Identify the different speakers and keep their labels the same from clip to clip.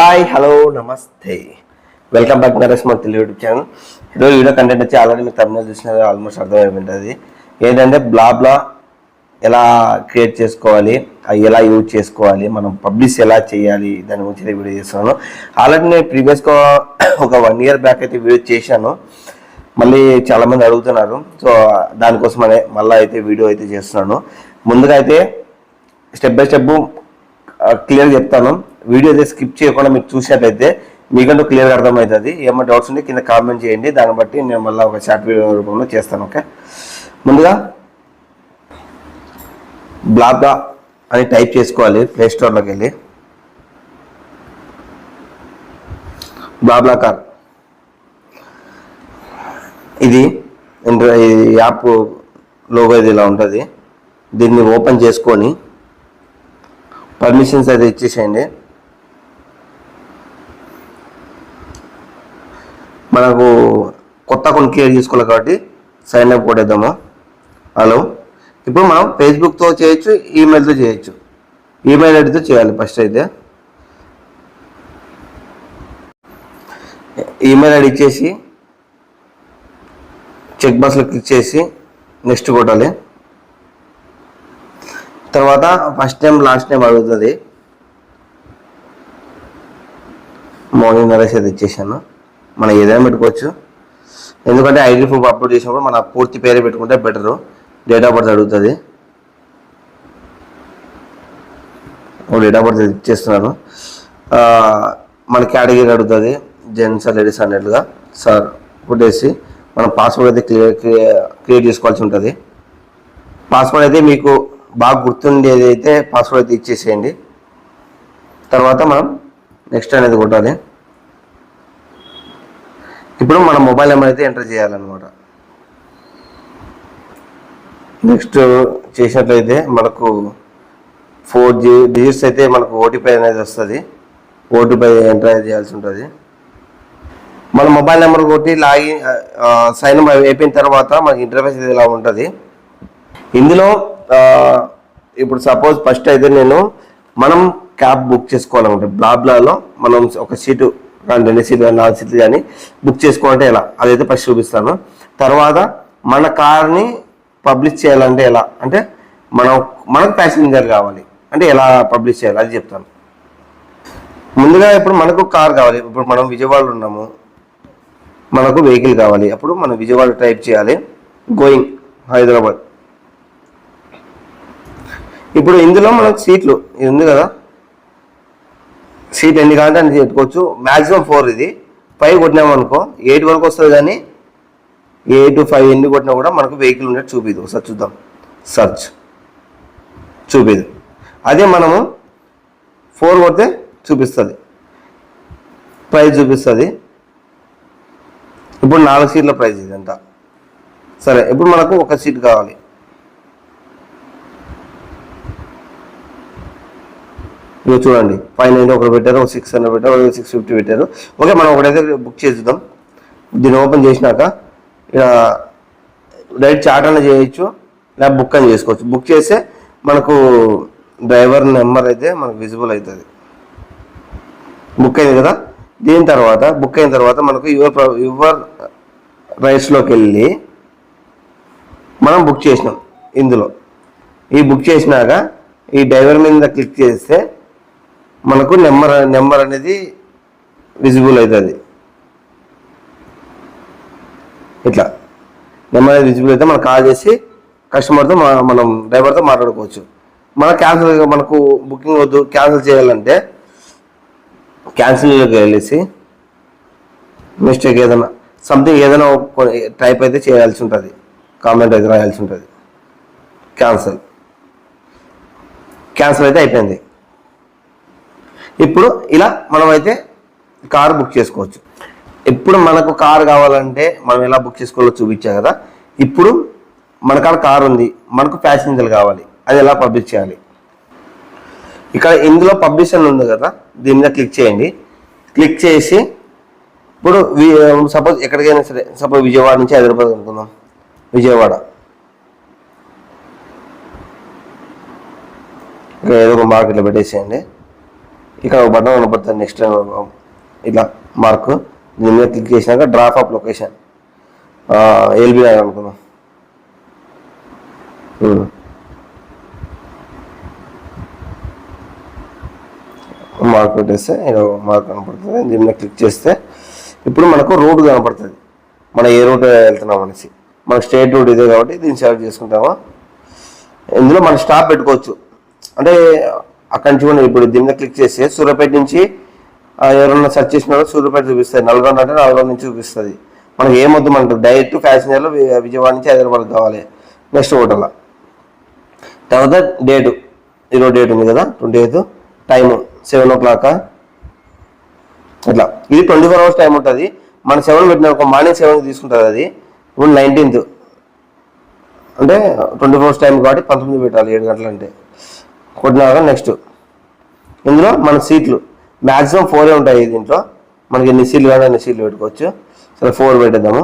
Speaker 1: Hi hello నమస్తే. Welcome back Naresh మన Telugu YouTube channel ఈరోజు వీడియో కంటెంట్ వచ్చి ఆల్రెడీ మీరు తమిళ చూసినారు ఆల్మోస్ట్ అర్థమైపోయింటుంది ఏంటంటే బ్లాబ్లా ఎలా క్రియేట్ చేసుకోవాలి అవి ఎలా యూజ్ చేసుకోవాలి మనం పబ్లిష్ ఎలా చేయాలి దాని గురించి వీడియో చేస్తున్నాను. ఆల్రెడీ నేను ప్రీవియస్గా ఒక వన్ ఇయర్ బ్యాక్ అయితే వీడియో చేశాను. మళ్ళీ చాలామంది అడుగుతున్నారు. సో దానికోసమనే మళ్ళీ అయితే వీడియో అయితే చేస్తున్నాను. ముందుగా అయితే స్టెప్ బై స్టెప్ క్లియర్ చెప్తాను. వీడియో అయితే స్కిప్ చేయకుండా మీరు చూసినట్లయితే మీకంటూ క్లియర్గా అర్థమవుతుంది. ఏమైనా డౌట్స్ ఉంటే కింద కామెంట్ చేయండి. దాన్ని బట్టి నేను మళ్ళీ ఒక షార్ట్ వీడియో రూపంలో చేస్తాను ఓకే ముందుగా బ్లాబ్లా అని టైప్ చేసుకోవాలి ప్లే స్టోర్లోకి వెళ్ళి. బ్లాబ్లా కార్ ఇది ఈ యాప్ లోగో ఇది ఇలా ఉంటుంది. దీన్ని ఓపెన్ చేసుకొని పర్మిషన్స్ అయితే ఇచ్చేసేయండి. మనకు కొత్త కొన్ని క్రియేట్ చేసుకోవాలి కాబట్టి సైన్ అప్ కొట్టేద్దాము? హలో? ఇప్పుడు మనం ఫేస్బుక్తో చేయొచ్చు ఈమెయిల్తో చేయొచ్చు. ఈమెయిల్ ఐడితో చేయాలి ఫస్ట్ అయితే. ఈమెయిల్ ఐడి ఇచ్చేసి చెక్ బాక్స్లో క్లిక్ చేసి నెక్స్ట్ కొట్టాలి. తర్వాత ఫస్ట్ టైం లాస్ట్ టైం అడుగుతుంది. మార్నింగ్ నరేష్ అయితే ఇచ్చేసాను. మనం ఏదైనా పెట్టుకోవచ్చు. ఎందుకంటే ఐడి ప్రూఫ్ అప్లోడ్ చేసినప్పుడు మన పూర్తి పేరే పెట్టుకుంటే బెటరు డేట్ ఆఫ్ బర్త్ అడుగుతుంది. డేట్ ఆఫ్ బర్త్ ఇచ్చేస్తున్నాను. మన కేటగిరీ అడుగుతుంది. జెంట్స్ లేడీస్ అన్నట్లుగా. సార్ కొట్టేసి మనం పాస్వర్డ్ అయితే క్లియర్ క్రియేట్ చేసుకోవాల్సి ఉంటుంది. పాస్వర్డ్ అయితే మీకు బాగా గుర్తుండేది అయితే పాస్వర్డ్ అయితే ఇచ్చేసేయండి తర్వాత మనం నెక్స్ట్ అనేది కొట్టాలి. ఇప్పుడు మన మొబైల్ నెంబర్ అయితే ఎంటర్ చేయాలన్నమాట. నెక్స్ట్ చేసినట్లయితే మనకు ఫోర్ జీ డిజిట్స్ అయితే మనకు ఓటీపీ అనేది వస్తుంది. ఓటీపీ ఎంటర్ చేయాల్సి ఉంటుంది. మన మొబైల్ నెంబర్ కొట్టి లాగిన్ సైన్ అప్ అయిపోయిన తర్వాత మనకి ఇంటర్ఫేస్ అయితే ఇలా ఉంటుంది. ఇందులో ఇప్పుడు సపోజ్ ఫస్ట్ అయితే నేను మనం క్యాబ్ బుక్ చేసుకోవాలనుకుంటే బ్లాబ్లాలో మనం ఒక సీటు కానీ రెండు సీట్లు కానీ నాలుగు సీట్లు కానీ బుక్ చేసుకోవాలంటే ఎలా? అదైతే ఫస్ట్ చూపిస్తాను. తర్వాత మన కార్ని పబ్లిష్ చేయాలంటే ఎలా? అంటే మనం మనకు ప్యాసింజర్ కావాలి. అంటే ఎలా పబ్లిష్ చేయాలి? అది చెప్తాను. ముందుగా ఇప్పుడు మనకు కార్ కావాలి. ఇప్పుడు మనం విజయవాడలో ఉన్నాము. మనకు వెహికల్ కావాలి. అప్పుడు మనం విజయవాడ టైప్ చేయాలి. గోయింగ్ హైదరాబాద్. ఇప్పుడు ఇందులో మనకు సీట్లు ఇది ఉంది కదా? సీట్ ఎన్ని కావాలంటే అన్ని పెట్టుకోవచ్చు మ్యాక్సిమం ఫోర్ ఇది. ఫైవ్ కొట్టినామనుకో ఎయిట్ వరకు వస్తుంది కానీ ఎయిట్ ఫైవ్ ఎన్ని కొట్టినా కూడా మనకు వెహికల్ ఉన్నట్టు చూపిదు. ఒకసారి చూద్దాం. సర్చ్. చూపిదు. అదే మనము ఫోర్ కొడితే చూపిస్తుంది. ప్రైజ్ చూపిస్తుంది. ఇప్పుడు నాలుగు సీట్ల ప్రైజ్ ఇదంతా. సరే ఇప్పుడు మనకు ఒక సీట్ కావాలి. ఇవి చూడండి. ఫైవ్ నైన్టీ ఒకటి పెట్టారు ఒక సిక్స్ హండ్రెడ్ పెట్టారు ఒక సిక్స్ ఫిఫ్టీ పెట్టారు. ఓకే మనం ఒకటైతే బుక్ చేద్దాం. దీన్ని ఓపెన్ చేసినాక ఇక డైరెక్ట్ చాట్ అన్న చేయొచ్చు లేదా బుక్ అని చేసుకోవచ్చు. బుక్ చేస్తే మనకు డ్రైవర్ నెంబర్ అయితే మనకు విజిబుల్ అవుతుంది. బుక్ అయింది కదా? దీని తర్వాత బుక్ అయిన తర్వాత మనకు యువర్ ప్ర- యువర్ రైట్స్లోకి వెళ్ళి మనం బుక్ చేసినాం. ఇందులో. ఈ బుక్ చేసినాక ఈ డ్రైవర్ మీద క్లిక్ చేస్తే మనకు నెంబర్ నెంబర్ అనేది విజిబుల్ అవుతుంది. ఇట్లా. నెంబర్ అనేది విజిబుల్ అయితే మనం కాల్ చేసి కస్టమర్తో మనం డ్రైవర్తో మాట్లాడుకోవచ్చు. మన క్యాన్సిల్ మనకు బుకింగ్ వద్దు క్యాన్సిల్ చేయాలంటే క్యాన్సిల్లోకి వెళ్ళేసి మిస్టేక్ ఏదైనా సంథింగ్ ఏదైనా టైప్ అయితే చేయాల్సి ఉంటుంది. కామెంట్ అయితే రాయాల్సి ఉంటుంది. క్యాన్సిల్ క్యాన్సిల్ అయితే అయిపోయింది. ఇప్పుడు ఇలా మనమైతే కారు బుక్ చేసుకోవచ్చు. ఎప్పుడు మనకు కార్ కావాలంటే మనం ఎలా బుక్ చేసుకోవాలో చూపించా కదా? ఇప్పుడు మన కాడ కార్ ఉంది మనకు ప్యాసింజర్ కావాలి అది ఎలా పబ్లిష్ చేయాలి? ఇక్కడ ఇందులో పబ్లిష్ అని ఉంది కదా దీని మీద క్లిక్ చేయండి. క్లిక్ చేసి ఇప్పుడు సపోజ్ ఎక్కడికైనా సరే సపోజ్ విజయవాడ నుంచి హైదరాబాద్ అనుకుందాం విజయవాడ. ఏదో ఒక మార్కెట్లో పెట్టేసేయండి. ఇక్కడ ఒక బటన్ కనపడుతుంది నెక్స్ట్ ఇట్లా మార్క్ దీని మీద క్లిక్ చేసినాక drop off location LB Nagar అనుకున్నాం. మార్క్ పెట్టేస్తే ఇక్కడ మార్క్ కనపడుతుంది. దీని మీద క్లిక్ చేస్తే ఇప్పుడు మనకు రోడ్ కనపడుతుంది. మనం ఏ రూట్ వెళ్తున్నాం అనేసి. మన స్టేట్ రూట్ ఇదే కాబట్టి దీన్ని సెలెక్ట్ చేసుకుంటామా? ఇందులో మనం స్టాప్ పెట్టుకోవచ్చు. అంటే అక్కడి నుంచి ఇప్పుడు దీని మీద క్లిక్ చేస్తే సూర్యాపేట నుంచి ఎవరన్నా సెర్చ్ చేసినారో సూర్యాపేట చూపిస్తుంది. నల్గొండ అంటే నల్గొండ నుంచి చూపిస్తుంది. మనకి ఏమొద్దు మనకు డైరెక్ట్ ప్యాసింజర్లు విజయవాడ నుంచి హైదరాబాద్ కావాలి. నెక్స్ట్ హోటల్ తర్వాత డేటు ఈరోజు డేట్ ఉంది కదా twenty eighth time seven o'clock ఇట్లా. ఇది ట్వంటీ ఫోర్ అవర్స్ టైం ఉంటుంది. మన సెవెన్ పెట్టిన ఒక మార్నింగ్ సెవెన్ తీసుకుంటుంది అది. ఇప్పుడు నైన్టీన్త్ అంటే ట్వంటీ ఫోర్ అవర్స్ టైం కాబట్టి పంతొమ్మిది పెట్టాలి ఏడు గంటలు అంటే కొట్టినాక నెక్స్ట్ ఇందులో మన సీట్లు. మ్యాక్సిమం ఫోరే ఉంటాయి దీంట్లో. మనకి ఎన్ని సీట్లు కానీ అన్ని సీట్లు పెట్టుకోవచ్చు. సరే ఫోర్ పెట్టేద్దాము.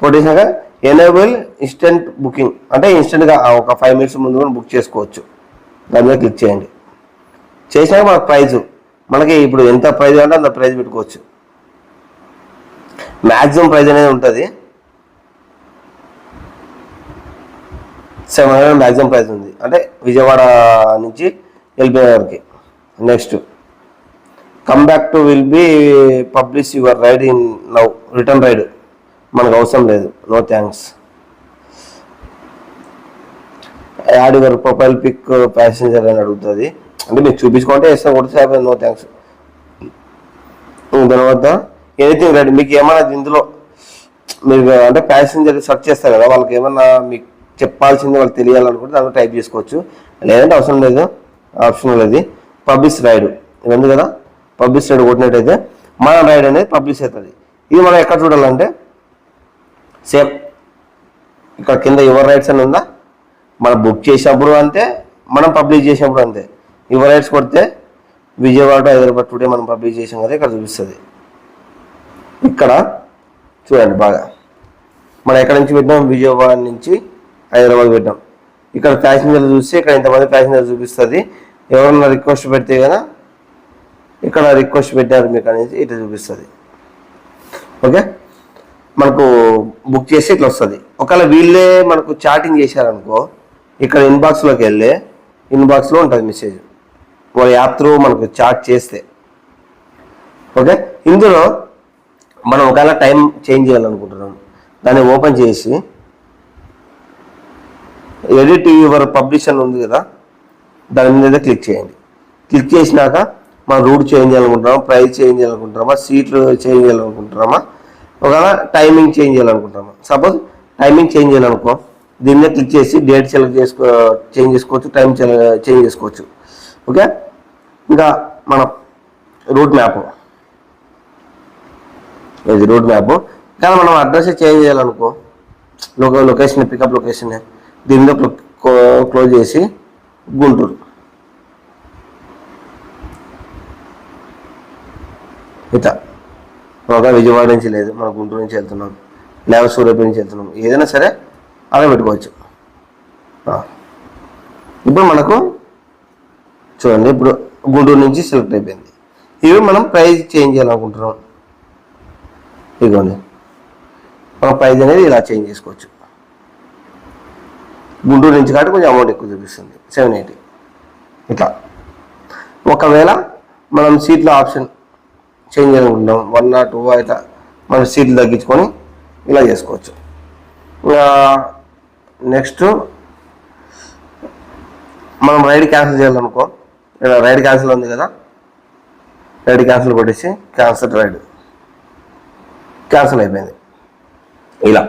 Speaker 1: కొట్టేసాక ఎనేబుల్ ఇన్స్టెంట్ బుకింగ్ అంటే ఇన్స్టెంట్గా ఒక ఫైవ్ మినిట్స్ ముందు కూడా బుక్ చేసుకోవచ్చు. దాని మీద క్లిక్ చేయండి. చేసినాక మనకు ప్రైజ్ మనకి ఇప్పుడు ఎంత ప్రైజ్ అంటే అంత ప్రైజ్ పెట్టుకోవచ్చు. మ్యాక్సిమం ప్రైజ్ అనేది ఉంటుంది. సెవెన్ హండ్రెడ్ మ్యాక్సిమం ప్రైస్ ఉంది. అంటే విజయవాడ నుంచి ఎల్బీ నగర్కి next come back to will be publish your ride in now return ride మనకు అవసరం లేదు. No thanks add your profile pic passenger అని అడుగుతుంది. అంటే మీరు చూపించుకుంటే ఇస్తాం కొడితే నో థ్యాంక్స్ తర్వాత ఎనీథింగ్ రైడ్ మీకు ఏమైనా ఇందులో మీరు అంటే ప్యాసింజర్ సెర్చ్ చేస్తారు కదా వాళ్ళకి ఏమన్నా మీకు చెప్పాల్సింది వాళ్ళకి తెలియాలనుకుంటే దాంట్లో టైప్ చేసుకోవచ్చు. లేదంటే అవసరం లేదు. ఆప్షన్ లేదు పబ్లిష్ రైడ్ ఇవన్నీ కదా? పబ్లిష్ రైడ్ కొట్టినట్టయితే మన రైడ్ అనేది పబ్లిష్ అవుతుంది. ఇది మనం ఎక్కడ చూడాలంటే సేమ్ ఇక్కడ కింద యువర్ రైట్స్ అని ఉందా? మనం బుక్ చేసినప్పుడు అంతే మనం పబ్లిష్ చేసినప్పుడు అంతే. యువర్ రైట్స్ కొడితే విజయవాడ హైదరాబాద్ టుడే మనం పబ్లిష్ చేసాం కదా ఇక్కడ చూపిస్తుంది. ఇక్కడ చూడండి బాగా. మనం ఎక్కడి నుంచి పెట్టినాం? విజయవాడ నుంచి హైదరాబాద్ పెట్టాం. ఇక్కడ ప్యాసింజర్లు చూస్తే ఇక్కడ ఇంతమంది ప్యాసింజర్ చూపిస్తుంది. ఎవరన్నా రిక్వెస్ట్ పెడితే కదా ఇక్కడ రిక్వెస్ట్ పెట్టారు మీకు అనేది ఇట్లా చూపిస్తుంది. ఓకే? మనకు బుక్ చేసి ఇట్లా వస్తుంది. ఒకవేళ వీళ్ళే మనకు చాటింగ్ చేశారనుకో ఇక్కడ ఇన్బాక్స్లోకి వెళ్ళి ఇన్బాక్స్లో ఉంటుంది మెసేజ్ వాళ్ళ యాప్ త్రూ మనకు చాట్ చేస్తే. ఓకే? ఇందులో మనం ఒకవేళ టైం చేంజ్ చేయాలనుకుంటున్నాం. దాన్ని ఓపెన్ చేసి ఎడిట్ యువర్ పబ్లిషన్ ఉంది కదా దాని మీద క్లిక్ చేయండి. క్లిక్ చేసినాక మనం రూట్ చేంజ్ చేయాలనుకుంటున్నామా ప్రైస్ చేంజ్ చేయాలనుకుంటున్నామా సీట్లు చేంజ్ చేయాలనుకుంటున్నామా ఒకవేళ టైమింగ్ చేంజ్ చేయాలనుకుంటున్నామా. సపోజ్ టైమింగ్ చేంజ్ చేయాలనుకో దీని మీద క్లిక్ చేసి డేట్ సెలెక్ట్ చేసుకో చేంజ్ చేసుకోవచ్చు టైం చేంజ్ చేసుకోవచ్చు. ఓకే? ఇంకా మన రూట్ మ్యాప్ ఇది రూట్ మ్యాప్ కానీ మనం అడ్రస్ చేంజ్ చేయాలనుకో లొకేషన్ పికప్ లొకేషన్ దీనిలో క్లోజ్ చేసి గుంటూరు. ఇట్లా. ఒక విజయవాడ నుంచి లేదు మన గుంటూరు నుంచి వెళ్తున్నాం. లేదా సూర్యాపేట నుంచి వెళ్తున్నాం. ఏదైనా సరే అలా పెట్టుకోవచ్చు. ఇప్పుడు మనకు చూడండి ఇప్పుడు గుంటూరు నుంచి సెలెక్ట్ అయిపోయింది. ఇవి మనం ప్రైజ్ చేంజ్ చేయాలనుకుంటున్నాం. ఇదిగోండి. మన ప్రైజ్ అనేది ఇలా చేంజ్ చేసుకోవచ్చు. గుంటూరు నుంచి కాబట్టి కొంచెం అమౌంట్ ఎక్కువ చూపిస్తుంది. సెవెన్ ఎయిటీ ఇట్లా. ఒకవేళ మనం సీట్ల ఆప్షన్ చేంజ్ చేయాలనుకుంటున్నాం వన్ నాట్ టూ అయితే మనం సీట్లు తగ్గించుకొని ఇలా చేసుకోవచ్చు. నెక్స్ట్ మనం రైడ్ క్యాన్సిల్ చేయాలనుకో ఇలా రైడ్ క్యాన్సిల్ ఉంది కదా. రైడ్ క్యాన్సిల్ కొట్టేసి క్యాన్సిల్ రైడ్ క్యాన్సిల్ అయిపోయింది. ఇలా.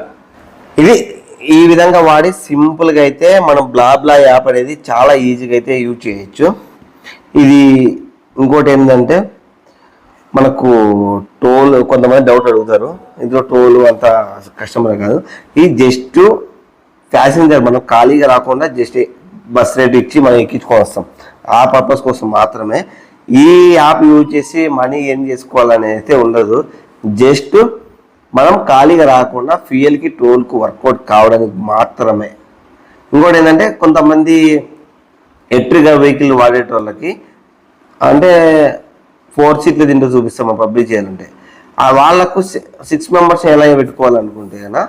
Speaker 1: ఇది ఈ విధంగా వాడి సింపుల్గా అయితే మనం బ్లాబ్లా యాప్ అనేది చాలా ఈజీగా అయితే యూజ్ చేయొచ్చు. ఇది ఇంకోటి ఏంటంటే మనకు టోల్ కొంతమంది డౌట్ అడుగుతారు. ఇందులో టోల్ అంత కస్టమర్ కాదు. ఇది జస్ట్ ప్యాసింజర్ మనం ఖాళీగా రాకుండా జస్ట్ బస్ రేట్ ఇచ్చి మనం ఎక్కించుకొని వస్తాం. ఆ పర్పస్ కోసం మాత్రమే. ఈ యాప్ యూజ్ చేసి మనీ ఏం చేసుకోవాలనేది అయితే ఉండదు. జస్ట్ మనం ఖాళీగా రాకుండా ఫ్యూయల్కి టోల్కి వర్కౌట్ కావడానికి మాత్రమే. ఇంకోటి ఏంటంటే కొంతమంది ఎలక్ట్రిక్ వెహికల్ వాడేటోళ్ళకి అంటే ఫోర్ సీట్లు దీంట్లో చూపిస్తాం పబ్లిక్ చేయాలంటే. ఆ వాళ్ళకు సిక్స్ మెంబర్స్ ఎలా పెట్టుకోవాలనుకుంటే కన్నా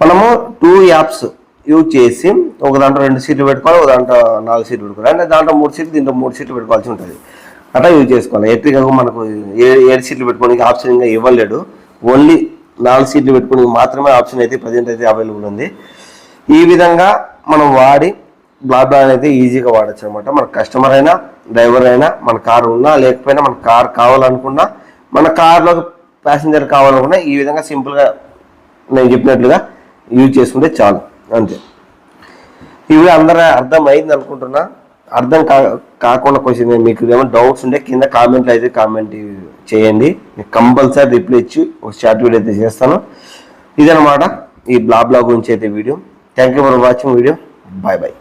Speaker 1: మనము టూ యాప్స్ యూజ్ చేసి ఒక దాంట్లో రెండు సీట్లు పెట్టుకోవాలి ఒక దాంట్లో నాలుగు సీట్లు పెట్టుకోవాలి. అంటే దాంట్లో మూడు సీట్లు దీంట్లో మూడు సీట్లు పెట్టుకోవాల్సి ఉంటుంది. అట్లా యూజ్ చేసుకోవాలి. ఎలక్ట్రికల్ మనకు ఏ ఏడు సీట్లు పెట్టుకోవడానికి ఆప్షన్ ఇంకా ఇవ్వలేడు. ఓన్లీ నాలుగు సీట్లు పెట్టుకుని మాత్రమే ఆప్షన్ అయితే ప్రజెంట్ అయితే అవైలబుల్ ఉంది. ఈ విధంగా మనం వాడి బ్లాబ్లా అయితే ఈజీగా వాడచ్చు అనమాట మన కస్టమర్ అయినా డ్రైవర్ అయినా మన కార్ ఉన్నా లేకపోయినా మన కార్ కావాలనుకున్నా మన కార్లో ప్యాసింజర్ కావాలనుకున్నా ఈ విధంగా సింపుల్గా నేను చెప్పినట్లుగా యూజ్ చేసుకుంటే చాలు. అంతే. ఇవి అందరూ అర్థమైంది అనుకుంటున్నా. అర్థం కా కాకుండా క్వశ్చన్ మీకు ఏమైనా డౌట్స్ ఉంటే కింద కామెంట్లు అయితే కామెంట్ చేయండి. మీకు కంపల్సరీ రిప్లై ఇచ్చి ఒక షార్ట్ వీడియో అయితే చేస్తాను. ఇదనమాట ఈ బ్లా బ్లా గురించి అయితే video. Thank you for watching video. Bye bye